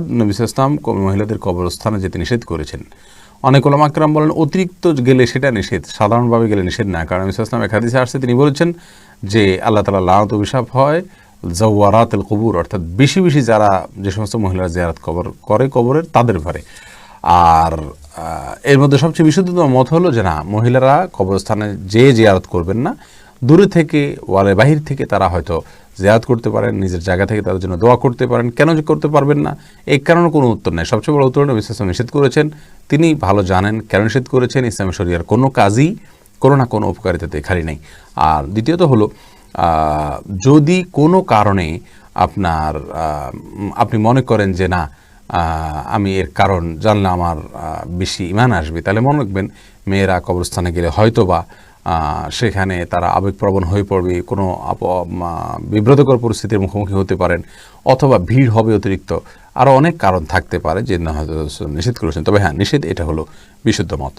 নবী ইসলাম মহিলাদের কবরস্থানে যেতে নিষেধ করেছেন। অনেক ওলামা আকরাম বলেন, অতিরিক্ত গেলে সেটা নিষেধ, সাধারণভাবে গেলে নিষেধ না। কারণ নবী ইসলাম এক হাদিসে আসছে, তিনি বলেছেন যে আল্লাহ তালা লানত অভিশাপ হয় জওয়ারাত কবুর, অর্থাৎ বেশি বেশি যারা যে সমস্ত মহিলারা জিয়ারাত কবর করে কবরের, তাদের ঘরে। আর এর মধ্যে সবচেয়ে বিশুদ্ধতম মত হলো যে না, মহিলারা কবরস্থানে যে জিয়ারত করবেন না। দূরে থেকে ওয়ালে বাহির থেকে তারা হয়তো জিয়ারত করতে পারেন, নিজের জায়গা থেকে তাদের জন্য দোয়া করতে পারেন। কেন যে করতে পারবেন না? এই কারণে কোনো উত্তর নেই। সবচেয়ে বড় উত্তর ইসলাম নিষেধ করেছেন। তিনি ভালো জানেন কেন নিষেধ করেছেন। ইসলামী শরিয়ার কোনো কাজই কোনো না কোনো উপকারিতাতে খালি নেই। আর দ্বিতীয়ত হলো যদি কোনো কারণে আপনার আপনি মনে করেন যে না আমি এর কারণ জানলে আমার বেশি ইমান আসবে, তাহলে মনে রাখবেন, মেয়েরা কবরস্থানে গেলে হয়তো বা সেখানে তারা আবেগপ্রবণ হয়ে পড়বে, কোনো বিব্রতকর পরিস্থিতির মুখোমুখি হতে পারেন অথবা ভিড় হবে অতিরিক্ত। আরও অনেক কারণ থাকতে পারে যে না হয়তো নিষেধ করেছেন। তবে হ্যাঁ নিষেধ এটা হলো বিশুদ্ধ মত।